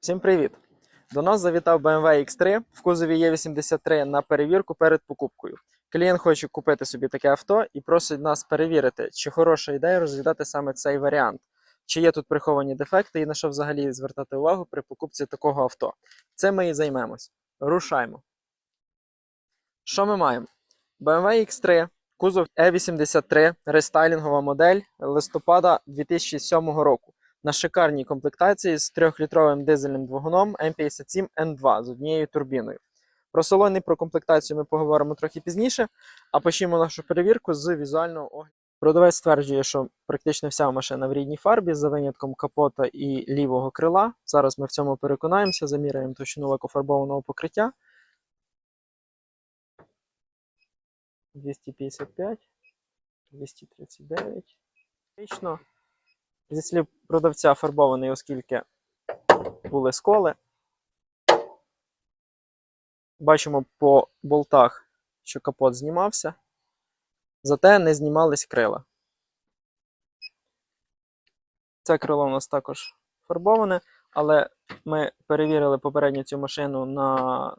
Всім привіт! До нас завітав BMW X3 в кузові Е83 на перевірку перед покупкою. Клієнт хоче купити собі таке авто і просить нас перевірити, чи хороша ідея розглядати саме цей варіант, чи є тут приховані дефекти і на що взагалі звертати увагу при покупці такого авто. Це ми і займемось. Рушаймо. Що ми маємо? BMW X3, кузов E83, рестайлінгова модель листопада 2007 року на шикарній комплектації з 3-літровим дизельним двигуном М57N2 з однією турбіною. Про салон і про комплектацію ми поговоримо трохи пізніше, а почнемо нашу перевірку з візуального огляду. Продавець стверджує, що практично вся машина в рідній фарбі, за винятком капота і лівого крила. Зараз ми в цьому переконаємося, заміряємо товщину лакофарбованого покриття. 255, 239. Фактично, Зі слів продавця фарбований, оскільки були сколи. Бачимо по болтах, що капот знімався, зате не знімались крила. Це крило у нас також фарбоване, але ми перевірили попередньо цю машину на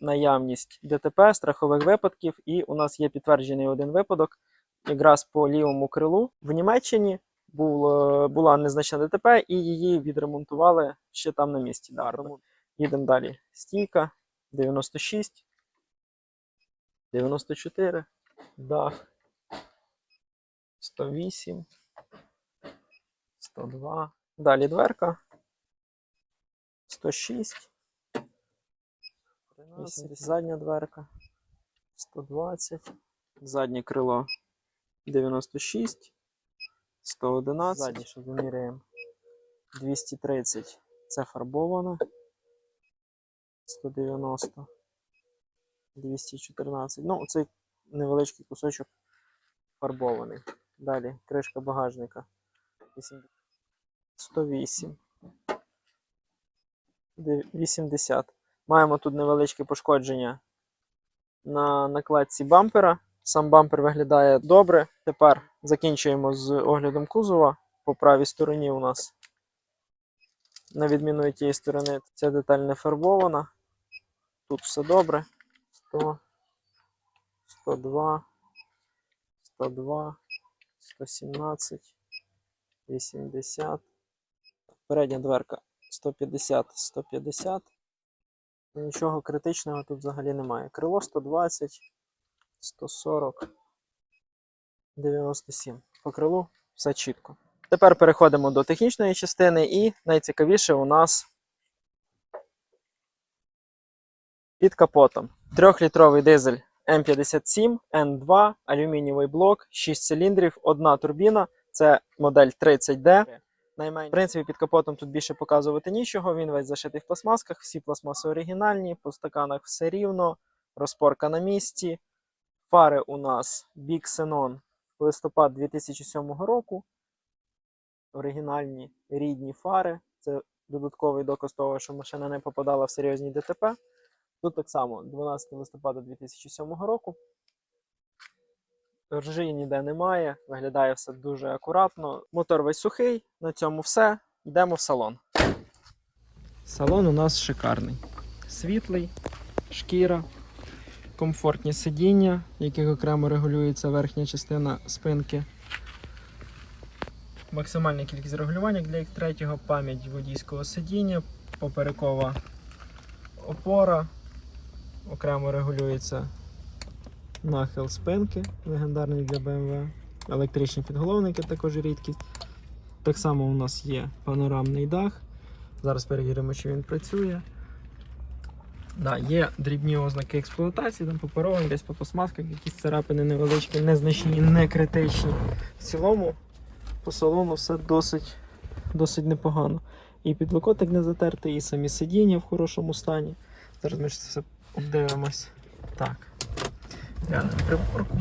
наявність ДТП, страхових випадків, і у нас є підтверджений один випадок якраз по лівому крилу в Німеччині був, е, була незначна ДТП, і її відремонтували ще там на місці. Да. Їдемо далі. Стійка 96, 94, дах 108, 102. Далі дверка. 106, 13, задня дверка. 120, заднє крило. 96. 111. Ззаді, що виміряємо. 230. Це фарбовано. 190. 214. Ну, цей невеличкий кусочок фарбований. Далі кришка багажника. 108. 80. Маємо тут невеличке пошкодження на накладці бампера. Сам бампер виглядає добре. Тепер закінчуємо з оглядом кузова. По правій стороні у нас, на відміну від тієї сторони, ця деталь не фарбована. Тут все добре. 100, 102, 102, 117, 80. Передня дверка 150, 150. Нічого критичного тут взагалі немає. Крило 120. 140, 97. По крилу все чітко. Тепер переходимо до технічної частини, і найцікавіше у нас під капотом. Трьохлітровий дизель М57, N2, алюмінієвий блок, 6 циліндрів, одна турбіна. Це модель 30D. Наймен... В принципі, під капотом тут більше показувати нічого. Він весь зашитий в пластмасках, всі пластмаси оригінальні, по стаканах все рівно, розпорка на місці. Фари у нас Big Xenon листопад 2007 року. Оригінальні рідні фари. Це додатковий доказ того, що машина не попадала в серйозні ДТП. Тут так само 12 листопада 2007 року. Ржі ніде немає, виглядає все дуже акуратно. Мотор весь сухий, на цьому все. Йдемо в салон. Салон у нас шикарний. Світлий, шкіра, комфортні сидіння, яких окремо регулюється верхня частина спинки. Максимальна кількість регулювань для X3, пам'ять водійського сидіння, поперекова опора, окремо регулюється нахил спинки, легендарний для BMW. Електричні підголовники також рідкість. Так само у нас є панорамний дах. Зараз перевіримо, чи він працює. Да, є дрібні ознаки експлуатації, там попоровень, десь по пластмасках, якісь царапини невеличкі, незначні, не критичні. В цілому по салону все досить, досить непогано. І підлокотник не затертий, і самі сидіння в хорошому стані. Зараз ми все обдивимось. Так. Глянемо приборку.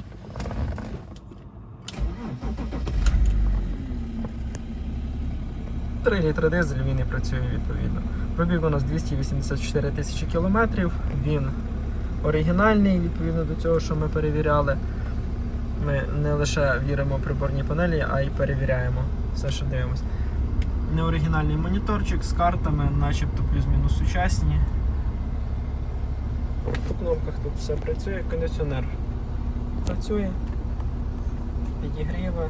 Три літри дизель він і працює відповідно. Пробіг у нас 284 тисячі кілометрів. Він оригінальний, відповідно до цього, що ми перевіряли. Ми не лише віримо в приборні панелі, а й перевіряємо все, що дивимося. неоригінальний моніторчик з картами, начебто плюс-мінус сучасні. По кнопках тут все працює, кондиціонер працює, підігріви.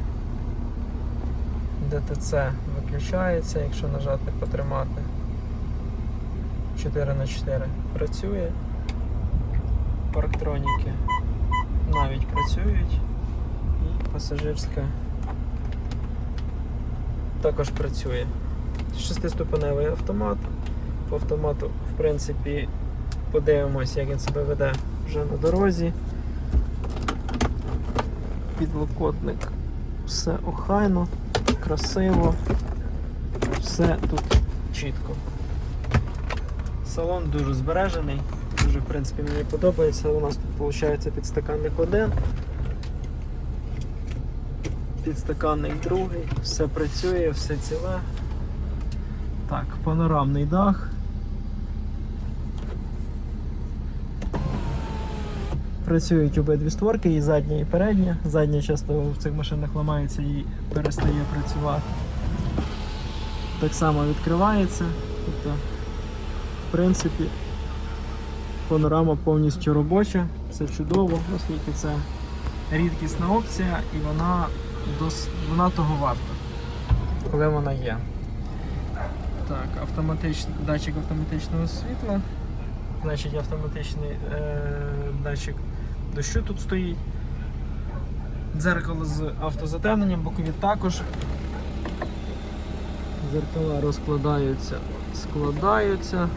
ДТЦ виключається, якщо нажати потримати. 4 на 4 працює. Парктроніки навіть працюють. І пасажирська також працює. Шестиступеневий автомат. По автомату, в принципі, подивимось, як він себе веде вже на дорозі. Підлокотник. Все охайно, красиво, все тут чітко. Салон дуже збережений, дуже в принципі мені подобається. У нас тут виходить підстаканник один, підстаканник другий, все працює, все ціле. Так, панорамний дах. Працюють обидві створки, і задня, і передня. Задня часто в цих машинах ламається і перестає працювати. Так само відкривається. Тобто, принципі, панорама повністю робоча, це чудово, оскільки це рідкісна опція і вона, дос... вона того варта, коли вона є. Так, автоматичний датчик автоматичного світла. Значить, автоматичний е, датчик дощу тут стоїть. Дзеркало з автозатемненням, бокові також. Дзеркала розкладаються, складаються.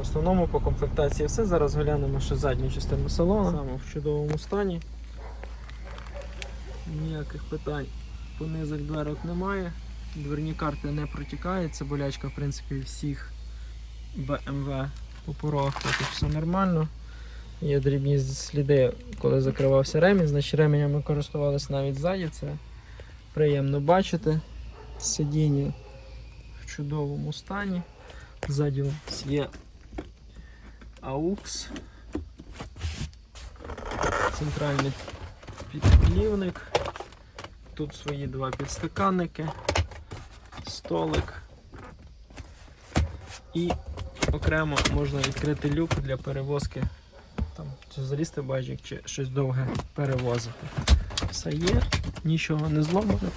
В основному по комплектації все. Зараз глянемо ще задню частину салону. Саме в чудовому стані. Ніяких питань по низах дверок немає. Дверні карти не протікають, це болячка в принципі всіх BMW по порогах також все нормально. Є дрібні сліди, коли закривався ремінь, значить ременями користувалися навіть ззаді. Це приємно бачити. Сидіння в чудовому стані. Ззаді у нас є AUX. Центральний підклівник. Тут свої два підстаканники, столик. І окремо можна відкрити люк для перевозки, там, чи залізти в баджик, чи щось довге перевозити. Все є, нічого не зломано.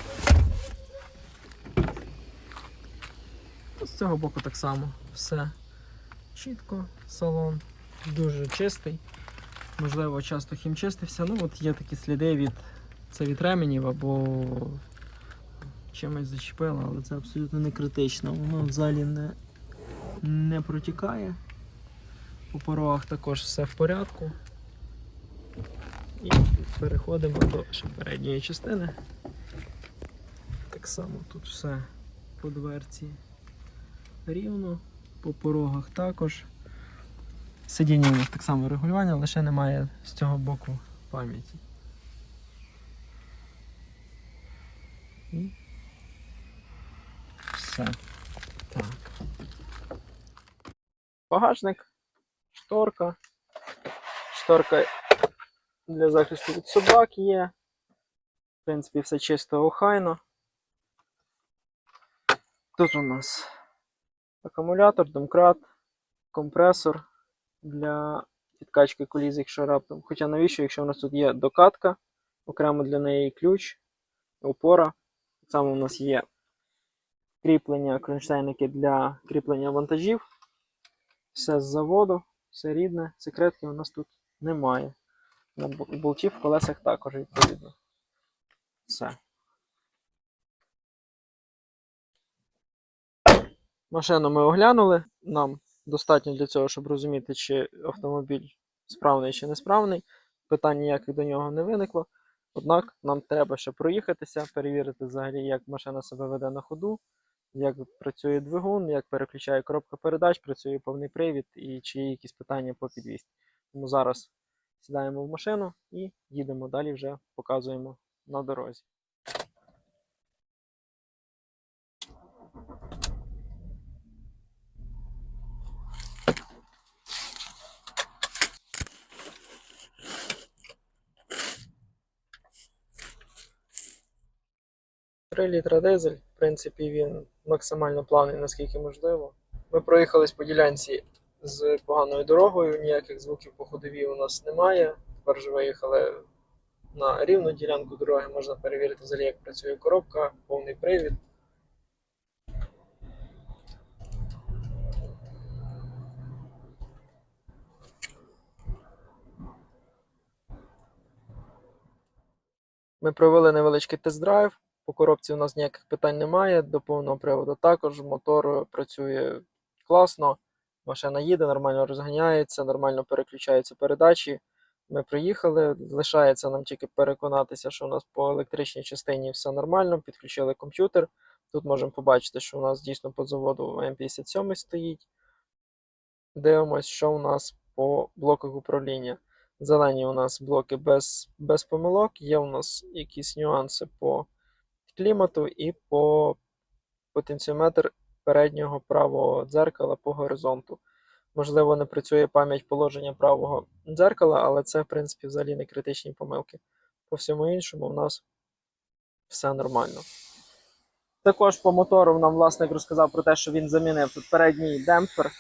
З цього боку так само все чітко, салон дуже чистий. Можливо, часто хімчистився. Ну, от є такі сліди від це від ременів або чимось зачепило, але це абсолютно не критично. Воно взагалі не, не протікає. По порогах також все в порядку. І переходимо до ще передньої частини. Так само тут все по дверці рівно, по порогах також. Сидіння у нас так само регулювання, лише немає з цього боку пам'яті. І все. Так. Багажник, шторка. Шторка для захисту від собак є. В принципі, все чисто охайно. Тут у нас акумулятор, домкрат, компресор для підкачки коліз, якщо раптом. Хоча навіщо, якщо у нас тут є докатка, окремо для неї ключ, опора. Так само у нас є кріплення, кронштейники для кріплення вантажів. Все з заводу, все рідне, секретки у нас тут немає. На болтів в колесах також відповідно. Все. Машину ми оглянули. Нам достатньо для цього, щоб розуміти, чи автомобіль справний чи несправний. Питань ніяких до нього не виникло. Однак нам треба ще проїхатися, перевірити взагалі, як машина себе веде на ходу, як працює двигун, як переключає коробка передач, працює повний привід і чи є якісь питання по підвісці. Тому зараз сідаємо в машину і їдемо далі вже показуємо на дорозі. 3 літра дизель, в принципі, він максимально плавний, наскільки можливо. Ми проїхались по ділянці з поганою дорогою, ніяких звуків по ходовій у нас немає. Тепер вже виїхали на рівну ділянку дороги, можна перевірити взагалі, як працює коробка, повний привід. Ми провели невеличкий тест-драйв. По коробці у нас ніяких питань немає. До повного приводу також мотор працює класно. Машина їде, нормально розганяється, нормально переключаються передачі. Ми приїхали. Лишається нам тільки переконатися, що у нас по електричній частині все нормально. Підключили комп'ютер. Тут можемо побачити, що у нас дійсно по заводу М57 стоїть. Дивимось, що у нас по блоках управління. Зелені у нас блоки без, без помилок. Є у нас якісь нюанси по клімату і по потенціометр переднього правого дзеркала по горизонту. Можливо, не працює пам'ять положення правого дзеркала, але це, в принципі, взагалі не критичні помилки. По всьому іншому, у нас все нормально. Також по мотору нам власник розказав про те, що він замінив передній демпфер. Е,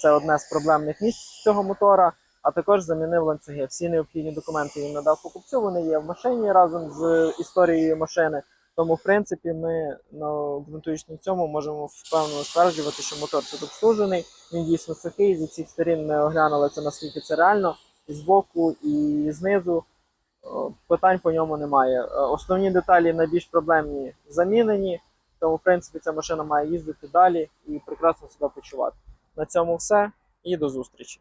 Це одне з проблемних місць цього мотора. А також замінив ланцюги. Всі необхідні документи він надав покупцю. Вони є в машині разом з історією машини. Тому, в принципі, ми ну, ґрунтуючи на цьому можемо впевнено стверджувати, що мотор тут обслужений. Він дійсно сухий. Зі всіх сторін ми оглянули це наскільки це реально, і збоку, і знизу. Питань по ньому немає. Е, Основні деталі найбільш проблемні замінені. Тому, в принципі, ця машина має їздити далі і прекрасно себе почувати. На цьому все і до зустрічі.